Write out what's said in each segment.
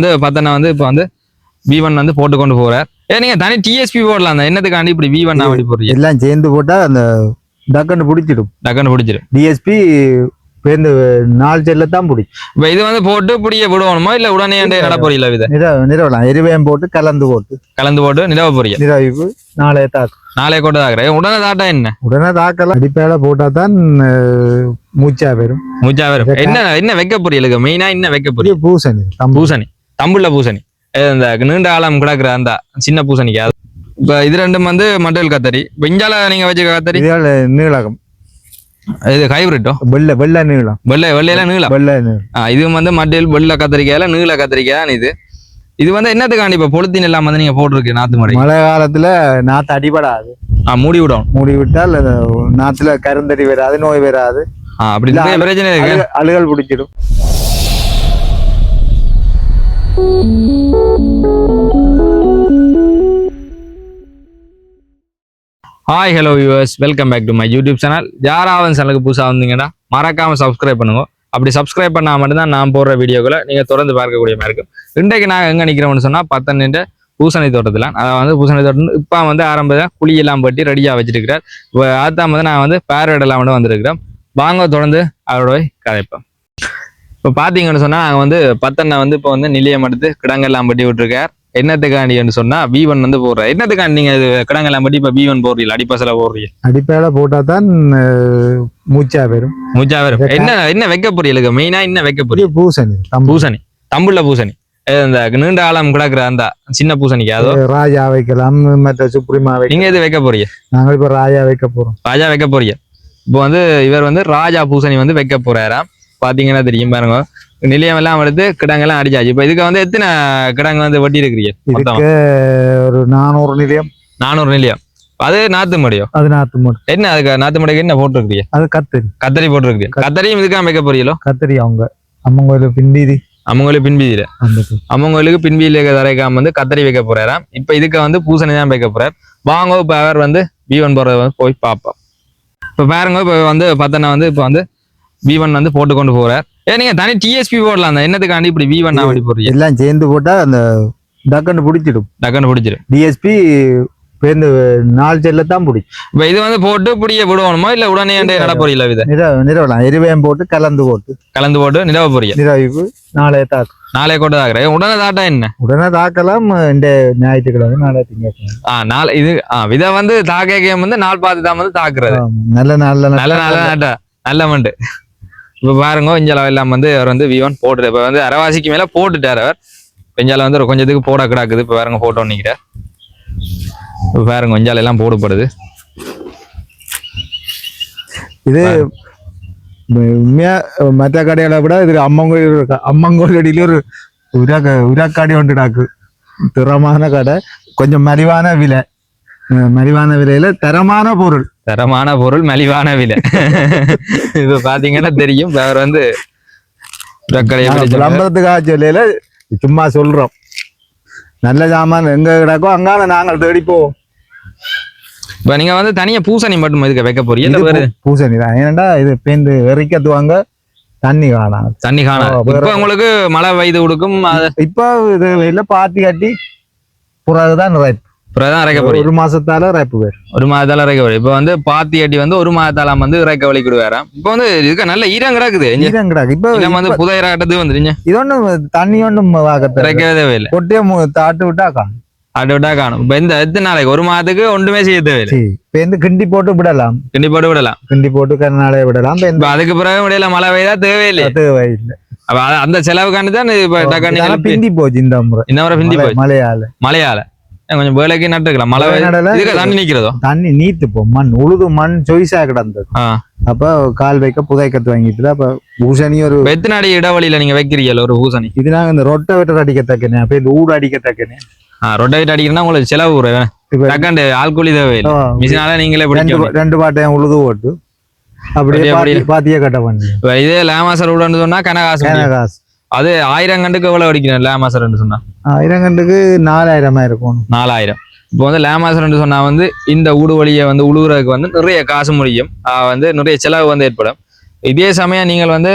வந்து பார்த்தோன்னா வந்து இப்போ வந்து வி ஒன் வந்து போட்டு கொண்டு போறார். ஏ நீங்க தனி டிஎஸ்பி போடலாம் அந்த என்னத்துக்காண்டி இப்படி வி ஒன் அப்படி போடுறீங்க? எல்லாம் சேர்ந்து போட்டா அந்த டக்குன்னு பிடிச்சிடும். டக்குன்னு பிடிச்சிரும் டிஎஸ்பி பேருந்து நாலு செல்ல தான் பிடிக்கும். இப்போ இது வந்து போட்டு பிடிக்க விடுவோணுமா? இல்ல உடனே நட போறீங்களா இதை? நிற நிறவலாம் எரிவயம் போட்டு கலந்து போட்டு. கலந்து போட்டு நிலவ போறீங்க. நிறவிப்பு நாளைய தாக்கு. நாளே கூட தாக்குறேன். உடனே தாட்டா என்ன? உடனே தாக்கலாம். அடிப்பேல போட்டா தான் மூச்சா வரும். மூச்சா வரும். என்ன என்ன வைக்க போறீங்க? மெயினா என்ன வைக்க போறீங்க? பூசணி பூசணி. தம்புள்ள பூசணி. இந்த நீண்ட காலம் கிடக்குற அந்த சின்ன பூசணிக்கு. அது இப்போ இது ரெண்டும் வந்து மண்டல் கத்தரி இப்போ இஞ்சால நீங்க வச்சுக்க கத்தரி இதால நீளகம். இது ஹைபிரிட்டோ வெள்ளை வெள்ளை நீளம். வெள்ளை வெள்ளையில நீளம்? வெள்ளை நீளம். ஆ, இது வந்து மட்டில் வெள்ளை கத்திரிக்காயில நீள கத்திரிக்காய் தான் இது. இது வந்து என்னத்துக்காண்டி இப்போ பொழுத்தின் எல்லாம் வந்து நீங்க போட்டிருக்கு நாத்து மடை மழை காலத்துல நாத்து அடிபடாது. ஆ மூடி விடும் மூடி விட்டால் நாத்துல கருந்தடி வராது நோய் வராது. ஆ அப்படி பிரச்சனை இருக்கு அழுகல் பிடிச்சிடும். Hi hello viewers welcome back to my YouTube channel யாராவது சேனலுக்கு புதுசாக வந்தீங்கன்னா மறக்காமல் சப்ஸ்கிரைப் பண்ணுங்க. அப்படி சப்ஸ்கிரைப் பண்ணா மட்டும்தான் நான் போடுற வீடியோக்களை நீங்கள் தொடர்ந்து பார்க்கக்கூடிய மாதிரி இருக்கும். இன்றைக்கு நான் எங்கே நிற்கிறோன்னு சொன்னால் பத்தன்னின்ற பூசணி தோட்டத்தில். அதை வந்து பூசணி தோட்டம் இப்போ வந்து ஆரம்பத்தில் குழியெல்லாம் பட்டி ரெடியாக வச்சிருக்கிறார். இப்போ ஆத்தாம் வந்து நான் வந்து பேரடெல்லாம் வந்து வந்திருக்கிறேன் வாங்க தொடர்ந்து அவரோட போய் இப்போ பார்த்தீங்கன்னு சொன்னா நாங்கள் வந்து பத்தண்ணை வந்து இப்போ வந்து நிலையம் எடுத்து கிடங்கெல்லாம் பட்டி விட்டுருக்கார் என்னத்துக்காண்டின்னு சொன்னா வி ஒன் வந்து போடுற என்னத்துக்காண்டி நீங்க கிடங்கெல்லாம் பட்டி இப்போ வி ஒன் போடுறீங்க அடிப்பசல போடுறீங்க. அடிப்பேல போட்டா தான் மூச்சா வரும். மூச்சா வரும். என்ன என்ன வைக்க போறீங்க? மெயினா என்ன வைக்க போறீங்க? பூசணி பூசணி. தம்புள்ள பூசணி. இந்த நீண்ட காலம் கிடக்குற அந்த சின்ன பூசணிக்கு அதோ? ராஜா வைக்கலாம் மற்ற சுப்ரீமா நீங்க எது வைக்க போறீங்க? நாங்கள் இப்ப ராஜா வைக்க போறோம். ராஜா வைக்க போறீங்க. இப்போ வந்து இவர் வந்து ராஜா பூசணி வந்து வைக்க போறாராம். பாத்தீங்கன்னா தெரியும் பாருங்க. நிலையம் எல்லாம் எடுத்து கிடங்கெல்லாம் அடிச்சாச்சு. இப்போ இதுக்கு வந்து எத்தனை கிடங்கு வந்து வெட்டி இருக்கிறீங்க ஒரு நானூறு நிலையம். நானூறு நிலையம். அது நாத்து மடியும் அது நாத்து மூட்டை என்ன அதுக்கு நாத்து மடிக்கு என்ன போட்டிருக்கிறீங்க? அது கத்திரி. கத்தரி போட்டிருக்கிறீங்க. கத்தரியும் இதுக்காக வைக்க போறீங்களோ? கத்திரி அவங்க. அம்மன் கோயில் பின்பீதி அம்மங்களுக்கு பின்வீதியில அந்த பக்கம். அம்மங்களுக்கு பின்வீதியில தரைக்காம வந்து கத்தரி வைக்க போறாராம் இப்போ இதுக்கு வந்து பூசணி தான் வைக்க போறார். வாங்க இப்போ அவர் வந்து வி ஒன் போறத வந்து போய் பார்ப்போம். இப்போ பாருங்க இப்போ வந்து பார்த்தோன்னா வந்து இப்போ வந்து வி ஒன் வந்து போட்டு கொண்டு போறார். ஏ நீங்க தனி டிஎஸ்பி போடலாம். அந்த என்னத்துக்காண்டி இப்படி வி ஒன் அப்படி போடுறீங்க? எல்லாம் சேர்ந்து போட்டா அந்த டக்குன்னு பிடிச்சிடும். டக்குன்னு பிடிச்சிரும் டிஎஸ்பி பேருந்து நாலு செல்ல தான் பிடிக்கும் இப்போ இது வந்து போட்டு பிடிக்க விடுவோணுமா? இல்ல உடனே நட போறீங்களா இதை? நிற நிறவலாம் எரிவயம் போட்டு கலந்து போட்டு. கலந்து போட்டு நிலவ போறீங்க. நிறவிப்பு நாளைய தாக்கு. நாளே கூட தாக்குறேன் உடனே தாட்டா என்ன? உடனே தாக்கலாம். இந்த ஞாயிற்றுக்கிழமை நாளை திங்கட்கிழமை. ஆ நாளை இது ஆ இதை வந்து தாக்க கேம் வந்து நாள் பார்த்து தான் வந்து தாக்குறது. நல்ல நல்ல நல்ல நல்ல நட்டா நல்ல மண்டு. இப்ப பாருங்க இஞ்சால எல்லாம் வந்து அவர் வந்து விவன் போட்டுட்டு இப்ப வந்து அரைவாசிக்கு மேல போட்டுட்டார் அவர். இஞ்சால வந்து கொஞ்சத்துக்கு போட கிடக்குது. இப்ப பாருங்க போட்டோ நிக்கிறார் இப்ப பாருங்க இஞ்சால எல்லாம் போடப்படுது. இது உண்மையா மற்ற கடைகளை விட இது அம்மங்கோயில் இருக்கு அம்மங்கோயிலடியில ஒரு உரக்க உரக்காடி ஒன்றுடாக்கு திறமான கடை. கொஞ்சம் மலிவான விலை. மலிவான விலையில தரமான பொருள். தரமான பொருள் மலிவான விலை. இப்ப பாத்தீங்கன்னா தெரியும். அவர் வந்து. விளம்பரத்துக்காக சொல்லையில சும்மா சொல்றோம். நல்ல சாமான் எங்க கிடக்கோ அங்கால நாங்கள் தேடி போவோம் இப்ப நீங்க வந்து தனியா பூசணி மட்டும் இதுக்கு வைக்க போறீங்க? இது பூசணி தான். ஏன்னா இது பேந்து வெறிக்கத்துவாங்க தண்ணி காணாது. தண்ணி காணா இப்ப உங்களுக்கு மழை பெய்து கொடுக்கும் இப்போ இது வெயில பாத்தி கட்டி பிறகுதான் ரைப் அப்புறம் இறக்க போறீங்க ஒரு மாசத்தால ரைப்பு பேர் ஒரு மாதத்தால இறக்க வரும் இப்ப வந்து பாத்தி அடி வந்து ஒரு மாதத்தால வந்து இறக்க வலிக்கிடுவாராம் இப்ப வந்து இதுக்கு நல்ல ஈரம் கிடக்குது. ஈரம் கிடக்கு. இப்போ நம்ம வந்து புதையற கட்டது வந்துருங்க இது ஒண்ணும் தண்ணி ஒண்ணும் வாக்கத்த இறக்கவே தேவையில்லை. கொட்டிய தாட்டு விட்டா காணும். அட்டு விட்டா காணும். இப்ப இந்த எத்தனை நாளைக்கு? ஒரு மாதத்துக்கு ஒன்றுமே செய்ய தேவையில்லை. இப்ப இந்த கிண்டி போட்டு விடலாம். கிண்டி போட்டு விடலாம். கிண்டி போட்டு கருநாளைய விடலாம். இப்ப அதுக்கு பிறகு முடியல மழை பெய்தா தேவையில்லை. தேவை இல்லை அப்ப அந்த செலவுக்காண்டி தான் இப்ப பிந்தி போச்சு இந்த முறை. இந்த முறை பிந்தி போய் மழையால. மழையால. கொஞ்சம் வேலைக்கு நட்டுக்கலாம் மழை இதுக்கு தண்ணி நிக்கிறதோ? தண்ணி நீத்து போ. மண் உழுது மண் சொய்சா கிடந்தது. அப்ப கால் வைக்க புதைக்கத்து வாங்கிட்டு அப்ப பூசணி ஒரு எத்தனை அடி இடைவெளியில நீங்க வைக்கிறீங்க ஒரு பூசணி இது நாங்க இந்த ரொட்டை வெட்டர் அடிக்கத்தக்கனே. அப்ப இந்த ஊடு அடிக்கத்தக்கனே. ஆ ரொட்டேட் அடிக்கிறனா உங்களுக்கு செலவு வரும். இப்ப டக்காண்டு ஆள்கூலி தேவையில்லை. ஆ, மிஷினால நீங்களே ரெண்டு பாட்டையும் உழுது போட்டு அப்படியே அப்படியே பாத்தி- பாத்தியே கட்ட பண்ணி. இதே லேமாசர் விடன்னு சொன்னா கனகாசு முடியும். காசு அது ஆயிரம் கண்டுக்கு எவ்வளவு அடிக்கணும் லேமாசர்ன்னு சொன்னா? ஆயிரம் கண்டுக்கு நாலாயிரமா இருக்கும். நாலாயிரம். இப்போ வந்து லேமாசர்ன்னு சொன்னா வந்து இந்த ஊடு வழியை வந்து உழுகுறதுக்கு வந்து நிறைய காசு முடியும் ஆஹ் வந்து நிறைய செலவு வந்து ஏற்படும். இதே சமயம் நீங்கள் வந்து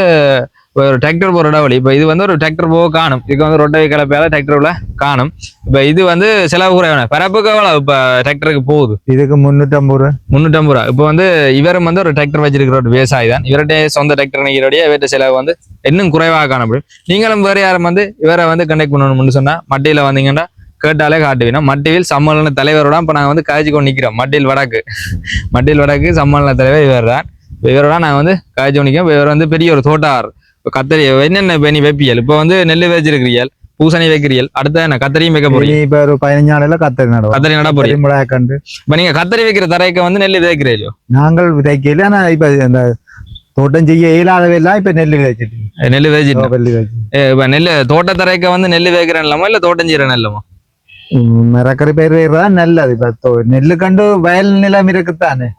ஒரு டிராக்டர் போகிற இடவழி இப்போ இது வந்து ஒரு டிராக்டர் போக காணும். இதுக்கு வந்து ரொட்டை கலப்பையால டிராக்டர்ல காணும். இப்போ இது வந்து செலவு குறைவான. பரப்புக்கு எவ்வளோ இப்போ டிராக்டருக்கு போகுது? இதுக்கு முன்னூற்றம்பது ரூபா. முந்நூற்றம்பது ரூபா. இப்போ வந்து இவரும் வந்து ஒரு டிராக்டர் வச்சிருக்கிற ஒரு விவசாயி தான். இவர்கிட்ட சொந்த டிராக்டர் நிற்கிறோடைய இவர்கிட்ட செலவு வந்து இன்னும் குறைவாக காணப்படும். நீங்களும் வேறு யாரும் வந்து இவரை வந்து கண்டக்ட் பண்ணணும்னு சொன்னா மட்டியில் வந்தீங்கன்னா கேட்டாலே காட்டுவீங்க. மட்டியில் சம்மேளன தலைவரோட இப்போ நாங்கள் வந்து காய்ச்சி கொண்டு நிற்கிறோம் மட்டியில் வடக்கு. மட்டியில் வடக்கு சம்மேளன தலைவர் இவர் தான் இவரோட நாங்கள் வந்து காய்ச்சி கொண்டு நிற்கிறோம் இவர் வந்து பெரிய ஒரு தோட்டார். இப்போ கத்தரி என்னென்ன இப்போ நீ வைப்பியல்? இப்போ வந்து நெல் வச்சிருக்கிறீர்கள் பூசணி வைக்கிறீர்கள் அடுத்த என்ன கத்தரியும் வைக்க போறீங்க இப்ப ஒரு பதினஞ்சு நாளையில கத்தரி நடுவோம் கத்தரி நட போறீங்க கத்தரி கண்டு. இப்போ நீங்க கத்தரி வைக்கிற தரைக்கு வந்து நெல் விதைக்கிறீங்களோ நாங்கள் விதைக்கல ஆனா இப்ப இந்த தோட்டம் செய்ய இயலாதவையெல்லாம் இப்ப நெல் விதைச்சிட்டு நெல் விதைச்சிட்டு இப்போ நெல் தோட்டத்தரைக்க வந்து நெல் வைக்கிற நிலமோ இல்லை தோட்டம் செய்கிற நிலமோ மரக்கறி பயிர் தான் நல்லது இப்ப நெல்லு கண்டு வயல் நிலம் இருக்குத்தானே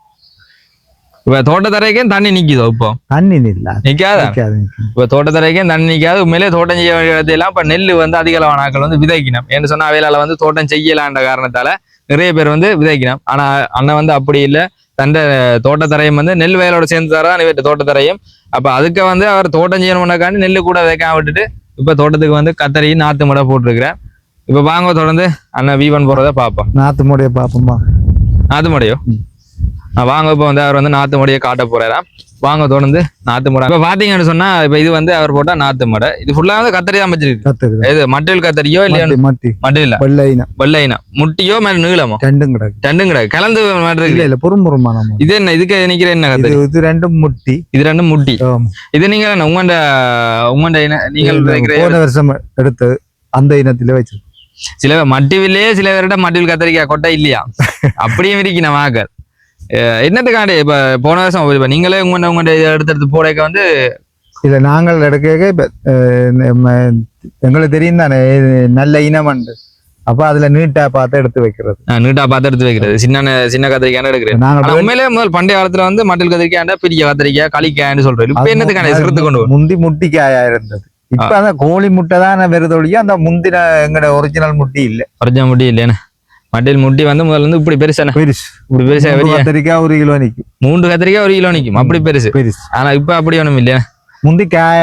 இப்போ தோட்டத்தரைக்கும் தண்ணி நிக்குதோ இப்போ? தண்ணி நில்ல நிக்காதா. இப்போ தோட்டத்தரைக்கும் தண்ணி நிக்காது. உண்மையிலே தோட்டம் செய்ய வேண்டிய இடத்தையெல்லாம் இப்போ நெல் வந்து அதிக அளவான ஆட்கள் வந்து விதைக்கணும். என்று சொன்னா அவையிலால வந்து தோட்டம் செய்யலான்ற காரணத்தால நிறைய பேர் வந்து விதைக்கணும். ஆனா அண்ணன் வந்து அப்படி இல்லை. தண்ட தோட்டத்தரையும் வந்து நெல் வயலோட சேர்ந்து தரதான் இவற்றை தோட்டத்தரையும். அப்ப அதுக்கு வந்து அவர் தோட்டம் செய்யணும்னாக்காண்டி நெல் கூட விதைக்காம விட்டுட்டு இப்ப தோட்டத்துக்கு வந்து கத்தரி நாத்து மடை போட்டிருக்கிறேன் இப்ப வாங்க தொடர்ந்து அண்ணன் வீவன் போறதை பார்ப்போம். நாத்து முடிய பாப்போமா நாத்து மடையோ? வாங்க இப்போ வந்து அவர் வந்து நாத்து மடையை காட்ட போறாராம் வாங்க தொடர்ந்து நாத்து மடை. இப்போ பாத்தீங்கன்னு சொன்னா இப்ப இது வந்து அவர் போட்டா நாத்து மடை. இது ஃபுல்லா வந்து கத்தரி தான் வச்சிருக்கு இது மட்டில் கத்தரியோ இல்லையா? மட்டி மட்டி. மட்டில் வெள்ளைனா வெள்ளைனா முட்டியோ மேல நீளமோ? ரெண்டும் கிடக்கு. ரெண்டும் கிடையாது கலந்து மாதிரி இல்ல புறுமுறுமான இது என்ன இதுக்கு நிக்கிற என்ன கத்தரி? இது ரெண்டும் முட்டி. இது ரெண்டும் முட்டி. இது நீங்க என்ன உங்கண்ட உங்கண்ட நீங்கள் நினைக்கிற போன வருஷம் எடுத்து அந்த இனத்திலே வச்சிருக்கோம். சில மட்டிவிலே சில பேர்கிட்ட மட்டில் கத்தரிக்காய் கொட்டை இல்லையா? அப்படியும் இருக்கு ஆக்கள் அஹ் என்னத்துக்காண்டி இப்ப போன வருஷம் இப்ப நீங்களே உங்க உங்க எடுத்து எடுத்து போடைக்க வந்து இல்ல நாங்கள் எடுக்க இப்ப எங்களுக்கு தெரியும் தானே இது நல்ல இனம் உண்டு. அப்ப அதுல நீட்டா பார்த்து எடுத்து வைக்கிறது. நீட்டா பார்த்து எடுத்து வைக்கிறது. சின்ன சின்ன கத்திரிக்காய் எடுக்கிறேன். ஆனா நாங்கள் உண்மையிலே முதல் பண்டைய காலத்துல வந்து மட்டில் கத்திரிக்காய் பெரிய கத்திரிக்காய் களிக்காய்னு சொல்றேன் இப்ப என்னத்துக்காண்டி சிறுத்து கொண்டு முந்தி முட்டிக்காயா இருந்தது. இப்ப அந்த கோழி முட்டை தான் வருது ஒழிய அந்த முந்தின எங்கட ஒரிஜினல் முட்டி இல்ல. குறைஞ்ச முட்டி இல்லையா மட்டில் முட்டி வந்து முதல்ல இருந்து இப்படி பெருசான. பெருசு. இப்படி பெருசா கத்திரிக்காய் ஒரு கிலோ நிக்கும் மூன்று கத்திரிக்காய் ஒரு கிலோ நிக்கும் அப்படி பெருசு. பெருசு. ஆனா இப்ப அப்படி ஒண்ணும் இல்லையா? முந்தி காய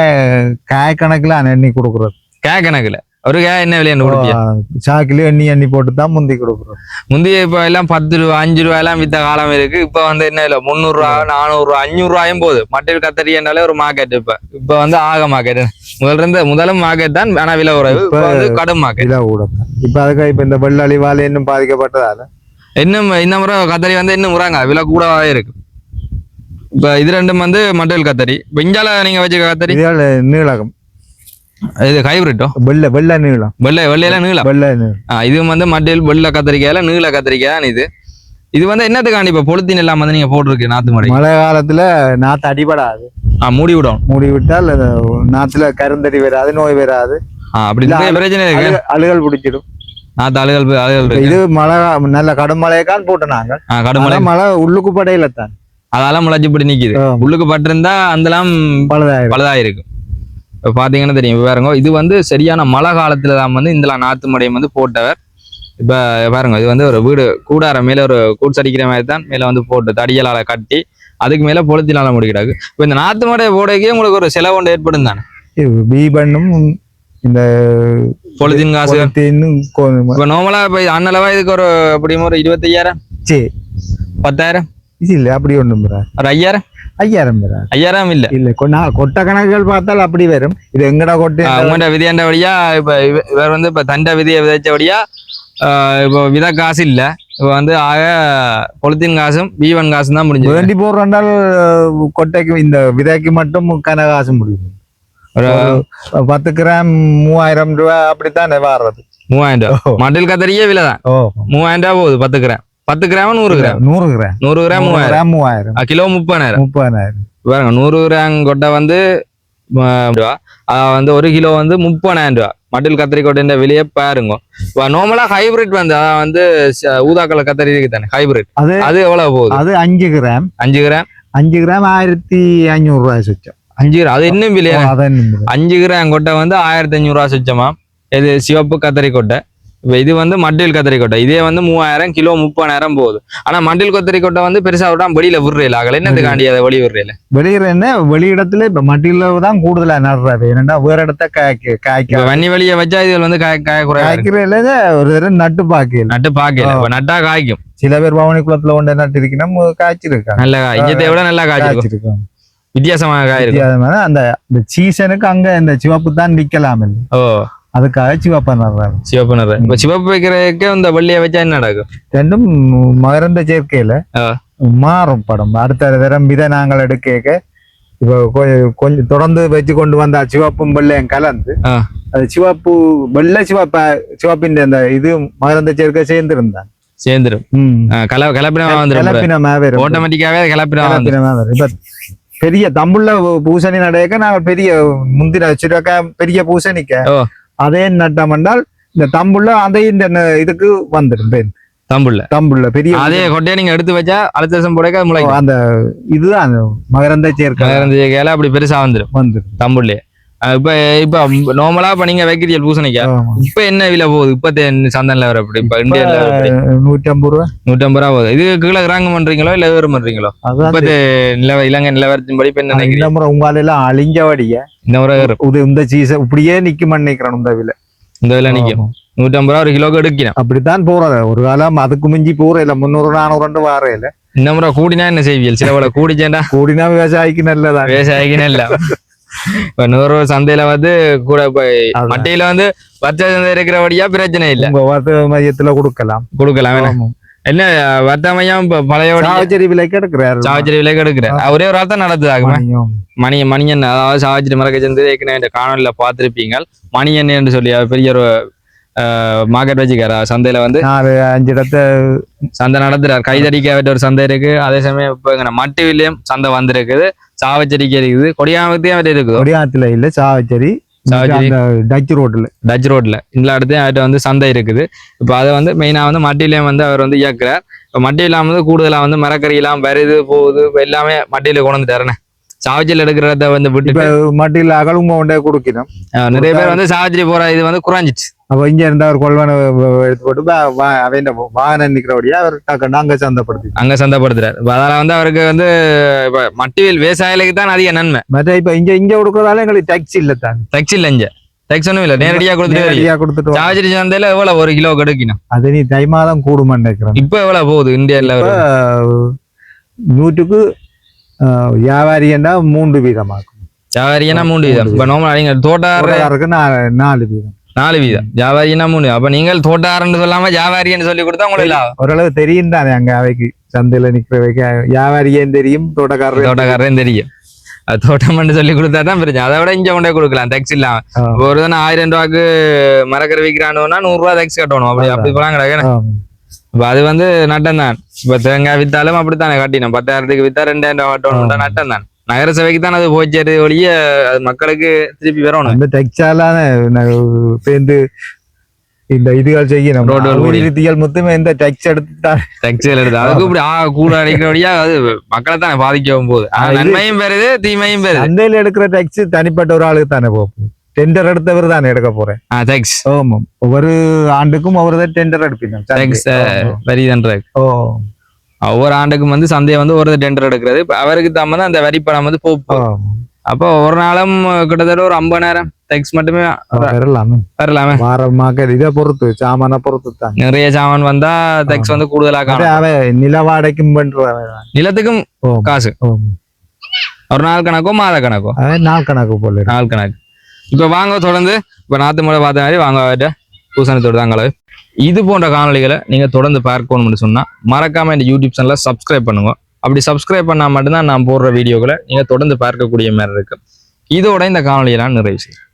காய கணக்குல எண்ணி கொடுக்குறது. கே கணக்குல ஒரு கே என்ன விலையாண்டு கொடுப்பியா? சாக்கில எண்ணி எண்ணி போட்டு தான் முந்தி கொடுக்குறது முந்தைய இப்ப எல்லாம் பத்து ரூபா அஞ்சு ரூபாய் எல்லாம் வித்த காலம் இருக்கு. இப்ப வந்து என்ன இல்ல முந்நூறு ரூபா நானூறு ரூபா அஞ்சூறு ரூபாயும் போகுது. மட்டில் கத்தரி என்றாலே ஒரு மார்க்கெட் இப்ப. இப்ப வந்து ஆக மார்க்கெட் முதல்ல இருந்து முதலும் மார்க்கெட் தான் ஆனா விலை இப்ப- வந்து கடும் மார்க்கெட் இதை கூட இப்ப அதுக்கு இப்ப இந்த வெள்ளி வாழை இன்னும் பாதிக்கப்பட்டதால இன்னும் இந்த முறை கத்தரி வந்து இன்னும் முறாங்க. விலை கூடவே இருக்கு. இப்ப இது ரெண்டும் வந்து மட்டில் கத்தரி. இப்ப இஞ்சால நீங்க வச்சுக்க கத்தரி? நீளகம். இது ஹைபிரிட்டோ வெள்ளை வெள்ளை நீளம். வெள்ளை வெள்ளையில நீளம்? வெள்ளை இது வந்து மட்டில் வெள்ளை கத்திரிக்காயில நீள கத்திரிக்காய் தான் இது? இது வந்து என்னத்துக்காண்டி இப்ப பொலித்தீன் எல்லாம் வந்து நீங்க போட்டிருக்கு நாத்து மடை? மழை காலத்துல நாத்து அடிபடாது. ஆ மூடி விடும். மூடி விட்டால் நாத்துல கருந்தடி வராது நோய் வராது. அப்படி பிரச்சனை இருக்கு அழுக- அழுகல் பிடிச்சிடும். நாத்து அழுகல் அழுகல் இது மழை நல்ல கடும் மழையக்கான் போட்டு நாங்க ஆ, கடுமலை ஆனா மழை. உள்ளுக்கு படையில தான். அதெல்லாம் முளைச்சு இப்படி நிக்குது. உள்ளுக்கு பட்டிருந்தா அதெல்லாம் பழுதாயிரும். பலதா இப்ப பாத்தீங்கன்னா தெரியும் பாருங்க இது வந்து சரியான மழை காலத்துல தான் வந்து இந்த நாத்து மடையம் வந்து போட்டவர். இப்ப பாருங்க இது வந்து ஒரு வீடு கூடார மேல ஒரு கூட்ஸ் அடிக்கிற மாதிரி தான் மேல வந்து போட்டு தடியலால கட்டி அதுக்கு மேல பொழுத்தினால முடிக்கிறாங்க இப்ப இந்த நாத்து மடைய போடைக்கே உங்களுக்கு ஒரு செலவு ஒன்று ஏற்படும் தானே? பீபன்னும் இந்த பொழுதின் காசு. இப்ப நார்மலா இப்ப அண்ணளவா இதுக்கு ஒரு அப்படியும் ஒரு இருபத்தையாயிரம்? சரி பத்தாயிரம்? இல்ல அப்படி பெறாது. ஒரு ஐயாயிரம்? ஐயாயிரம் பெறாது. ஐயாயிரம் இல்ல. இல்ல நான் கொட்ட கணக்குகள் பார்த்தால் அப்படி வரும். இது எங்கடா கொட்டை? உங்கள்கிட்ட விதையாண்ட வழியா இப்ப இவ- இவர் வந்து இப்ப தண்ட விதையை விதைச்சபடியா ஆஹ் இப்போ விதை காசு இல்ல. இப்ப வந்து ஆக பொலித்தீன் காசும் பீவன் காசும் தான் முடிஞ்சது. வேண்டி போடுறாண்டால் கொட்டைக்கு இந்த விதைக்கு மட்டும் கனகாசு முடியும். ஒரு பத்து கிராம் மூவாயிரம் ரூபாய் அப்படித்தானே வாடுறது மூவாயிரம் ரூபாய் மட்டில் கத்தரியே விலை தான் ஓ மூவாயிரம் ரூபாய் போகுது பத்து கிராம். பத்து கிராம் நூறு கிராம்? நூறு கிராம். நூறு கிராம் மூவாயிரம். மூவாயிரம். கிலோ முப்பதாயிரம். முப்பதாயிரம். பாருங்க நூறு கிராம் கொட்டை வந்து ரூபா. வந்து ஒரு கிலோ வந்து முப்பதாயிரம் ரூபா. மட்டில் கத்திரி கொட்டைன்ற விலையை பாருங்க. நார்மலா ஹைபிரிட் வந்து அதான் வந்து ச- ஊதாக்கல கத்தரி இருக்கு தானே ஹைபிரிட் அது அது எவ்வளவு போகுது? அது அஞ்சு கிராம். அஞ்சு கிராம்? அஞ்சு கிராம் ஆயிரத்தி ஐநூறு ரூபாய் சுச்சம். அஞ்சு கிராம். அது இன்னும் விலையா. அஞ்சு கிராம் கொட்டை வந்து ஆயிரத்தி அஞ்சூறு ரூபா சுச்சமா? இது சிவப்பு கத்தரி கொட்டை. இப்போ இது வந்து மட்டில் கத்திரிக்கொட்டை. இதே வந்து மூவாயிரம் கிலோ முப்பதாயிரம் போகுது. ஆனா மட்டில் கத்திரிக்கொட்டை வந்து பெருசா விடாம வெளியில விடுறேல. ஆகல என்னத்துக்காண்டி அதை வெளிய விடுறேல? வெளியில என்ன? வெளியிடத்துல இப்ப மட்டியில தான் கூடுதலா நடுறாரு. ஏன்னா வேற இடத்த காய்க்க காய்க்க வன்னி வெளிய வச்சா இது வந்து காய காய. காய்க்கிறதுல ஒரு தடவை நட்டு பாக்கல. நட்டு பாக்கல. நட்டா காய்க்கும். சில பேர் பவனி குளத்துல கொண்டு நட்டு இருக்கணும் காய்ச்சிருக்காங்க. நல்ல இங்கத்தை விட நல்லா காய்ச்சிருக்கும் வித்தியாசமான காய் வித்தியாசமான அந்த சீசனுக்கு அங்க இந்த சிவப்பு தான் நிக்கலாம் ஓ. அதுக்காக சிவப்பா நடுறாரு சிவப்பு நிறம் இப்ப சிவப்பு வைக்கிறதுக்கு இந்த வெள்ளிய வச்சா என்ன நடக்கும்? ரெண்டும் மகரந்த சேர்க்கையில. மாறும் படம். அடுத்த தரம் விதை நாங்கள் எடுக்க இப்போ கொஞ்சம் தொடர்ந்து வச்சு கொண்டு வந்தா சிவப்பும் வெள்ளையும் கலந்து. அது சிவப்பு வெள்ளை சிவப்பா சிவப்பின் அந்த இது மகரந்த சேர்க்கை சேர்ந்து இருந்தான் சேர்ந்துரும் கலப்பினமா வந்துடும் கலப்பினமாவே. ஆட்டோமேட்டிக்காவே கலப்பினமா வந்துடும். இப்ப பெரிய தம்புள்ள பூசணி நடையக்க நாங்கள் பெரிய முந்தின வச்சிருக்க பெரிய பூசணிக்க. அதே நட்டம் என்றால் இந்த தம்புள்ள அதே இந்த இதுக்கு வந்துடும் பெண் தம்புள்ள. தம்புள்ள பெரிய அதே கொட்டையை நீங்க எடுத்து வச்சா அடுத்த வருஷம் போடக்க முளைக்கும். அந்த இதுதான் அந்த மகரந்த சேர்க்கை. மகரந்த சேர்க்கையில அப்படி பெருசா வந்துடும். வந்துடும். தம்புள்ளே இப்ப இப்ப நார்மலா இப்ப நீங்க வைக்கிறீங்க பூசணிக்கா. இப்ப என்ன விலை போகுது? இப்ப சந்தன்ல வர அப்படி இப்ப அப்படி நூற்றி ஐம்பது ரூபா. நூற்றம்பது ரூபா போகுது. இது கீழே கிராங்க பண்றீங்களோ இல்ல வேறு பண்றீங்களோ? இப்ப நிலவ இலங்கை நிலவரத்தின் படி இப்ப என்ன நினைக்கிறீங்க? உங்களால எல்லாம் அழிஞ்சபடிய இந்த முறை இந்த சீசன் இப்படியே நிக்குமா நினைக்கிறேன் இந்த விலை. இந்த விலை நிக்கும். நூற்றம்பது ரூபா ஒரு கிலோக்கு எடுக்கணும் அப்படித்தான் போறது ஒரு காலம் அதுக்கு மிஞ்சி போற இல்ல முந்நூறு நானூறு வார இல்ல இந்த முறை கூடினா என்ன செய்வியல் சில கூடிச்சேன்டா கூடினா விவசாயிக்கு நல்லதான் விவசாயிக்கு இல்ல இப்ப நூறு சந்தையில வந்து கூட அதான். மட்டையில வந்து வர்த்தக சந்தை இருக்கிறபடியா பிரச்சனை இல்ல. உங்க வர்த்தக மையத்துல கொடுக்கலாம். கொடுக்கலாம். என்ன? வர்த்தக மையம் இப்ப பழைய சாவச்சேரி விலைக்கு எடுக்கிறாரு சாவச்சேரி விலை எடுக்கிற ஒரே ஒரு தான் நடத்துதாகுமா மணி மணியன் அதாவது சாவச்சேரி மரக்க சேர்ந்து ஏற்கனவே இந்த காணொலியில பார்த்திருப்பீங்க மணியன் என்று சொல்லி பெரிய ஒரு மார்க்கெட் வச்சுக்காரா சந்தையில வந்து அஞ்சு இடத்த சந்தை நடத்துறாரு. கைதடிக்க ஒரு சந்தை இருக்கு. அதே சமயம் இப்போ இங்க மட்டு வில்லியம் சந்தை வந்திருக்குது. சாவச்சேரிக்கு இருக்குது. கொடியாமத்தையும் அவர் இருக்குது. கொடியாத்துல இல்ல சாவச்சேரி டச் ரோட்ல டச் ரோட்ல இந்த இடத்தையும் அவர்கிட்ட வந்து சந்தை இருக்குது. இப்போ அதை வந்து மெயினாக வந்து மட்டிலையும் வந்து அவர் வந்து இயக்குறார். இப்போ மட்டி இல்லாம வந்து கூடுதலாக வந்து மரக்கறி எல்லாம் வருது போகுது. எல்லாமே மட்டியில கொண்டு வந்துட்டாருண்ணே சாவச்சியில் எடுக்கிறத வந்து இப்ப விட்டுட்டு. மட்டில அகலுங்க கொண்டே கொடுக்கணும். நிறைய பேர் வந்து சாவச்சிரி போற இது வந்து குறைஞ்சிச்சு அப்ப இங்க இருந்த அவர் கொள்வனை எடுத்து போட்டு அவன் வாகனம் நிக்கிறபடியா அவர் டக்குன்னு அங்க சந்தைப்படுத்தி அங்க சந்தைப்படுத்துறாரு. அதனால வந்து அவருக்கு வந்து இப்ப மட்டிவில் விவசாயிகளுக்கு தான் அதிக நன்மை. மற்ற இப்ப இங்க இங்க கொடுக்கறதால எங்களுக்கு டாக்ஸி இல்ல தான். டெக்ஸ் இல்ல இங்க. டெக்ஸ் ஒன்றும் இல்லை. நேரடியாக கொடுத்துட்டு வரீங்க. நேரடியா கொடுத்துட்டு. சாவச்சிரி சந்தையில எவ்வளவு? ஒரு கிலோ கிடைக்கணும் அது நீ தை மாதம் கூடுமான்னு நினைக்கிறேன் இப்போ எவ்வளவு போகுது இந்தியாவில் நூற்றுக்கு அஹ், வியாபாரி என்ன மூன்று வீதமாக்கும். வியாபாரினா மூணு வீதம். இப்ப நோமல் நா- நாலு வீதம். நாலு வீதம். வியாபாரினா மூணு. அப்ப நீங்கள் தோட்டாருன்னு சொல்லாம வியாபாரின்னு சொல்லி கொடுத்தா உங்களுக்கு ஓரளவு தெரியும் தானே அங்க அவைக்கு. சந்தையில நிக்கிறவைக்கு. வியாபாரியும் தெரியும் தோட்டக்காரரும் தோட்டக்காரன் தெரியும். அது தோட்டம்னு சொல்லி கொடுத்தா தான் பிரச்சனை. அதை விட இங்க கொண்டே கொடுக்கலாம். டெக்ஸ் இல்லாம. ஒரு தானே ஆயிரம் ரூபாய்க்கு மரக்கரை விற்கிறானுன்னா நூறு ரூபா டெக்ஸ் கட்டணும். அப்படி அப்படி போலாம் கிடக்கு. இப்ப அது வந்து நட்டம் தான் இப்ப தேங்காய் வித்தாலும் அப்படித்தானே கட்டினோம். பத்தாயிரத்துக்கு வித்தா ரெண்டாயிரம் ரூபாய் கட்டணும் நட்டம் தான் நகர சபைக்கு தான் அது போச்சேரு ஒழிய அது மக்களுக்கு திருப்பி வரணும். அந்த டெக்ஸ்டாலான சேர்ந்து இந்த இதுகள் செய்யணும். ரோடுகள் மொத்தமே இந்த டெக்ஸ் எடுத்து டெக்ஸ்டைல் எடுத்து அதுக்கு இப்படி ஆ கூட அடிக்கிற வழியா அது மக்களை தானே பாதிக்கவும் போகுது. நன்மையும் பெறுது தீமையும் பெறுது. சந்தையில எடுக்கிற டெக்ஸ் தனிப்பட்ட ஒரு ஆளுக்கு தானே போகும் டெண்டர் எடுத்தவர் தானே எடுக்க போறேன். ஆ டெக்ஸ். ஆமாம் ஒவ்வொரு ஆண்டுக்கும் ஒவ்வொரு டெண்டர் எடுப்பினோம் டெக்ஸ் வரிதன்ற ஓ. ஒவ்வொரு ஆண்டுக்கும் வந்து சந்தையை வந்து ஒரு டெண்டர் எடுக்கிறது. அவருக்கு தான் வந்து அந்த வரி பணம் வந்து போகும். அப்போ ஒரு நாளும் கிட்டத்தட்ட ஒரு ஐம்பதாயிரம் டெக்ஸ் மட்டுமே வரலாமே. வரலாமே. வாரமாக இதை பொறுத்து சாமான பொறுத்து தான். நிறைய சாமான் வந்தா டெக்ஸ் வந்து கூடுதலா காணும். நில வாடகைக்கும் பண்றவன் நிலத்துக்கும். காசு. ஒரு நாள் கணக்கோ மாத கணக்கோ. நாள் கணக்கு போல. நாள் கணக்கு. இப்ப வாங்க தொடர்ந்து இப்ப நாத்து முறை பார்த்த மாதிரி வாங்க பூசணத்தோடு தாங்களே இது போன்ற காணொலிகளை நீங்க தொடர்ந்து பார்க்கணும்னு சொன்னா மறக்காம இந்த யூடியூப் சேனலை சப்ஸ்கிரைப் பண்ணுங்க. அப்படி சப்ஸ்கிரைப் பண்ணா மட்டும்தான் நான் போடுற வீடியோக்களை நீங்க தொடர்ந்து பார்க்கக்கூடிய மாதிரி இருக்கு. இதோட இந்த காணொலியை நான் நிறைவு செய்கிறேன்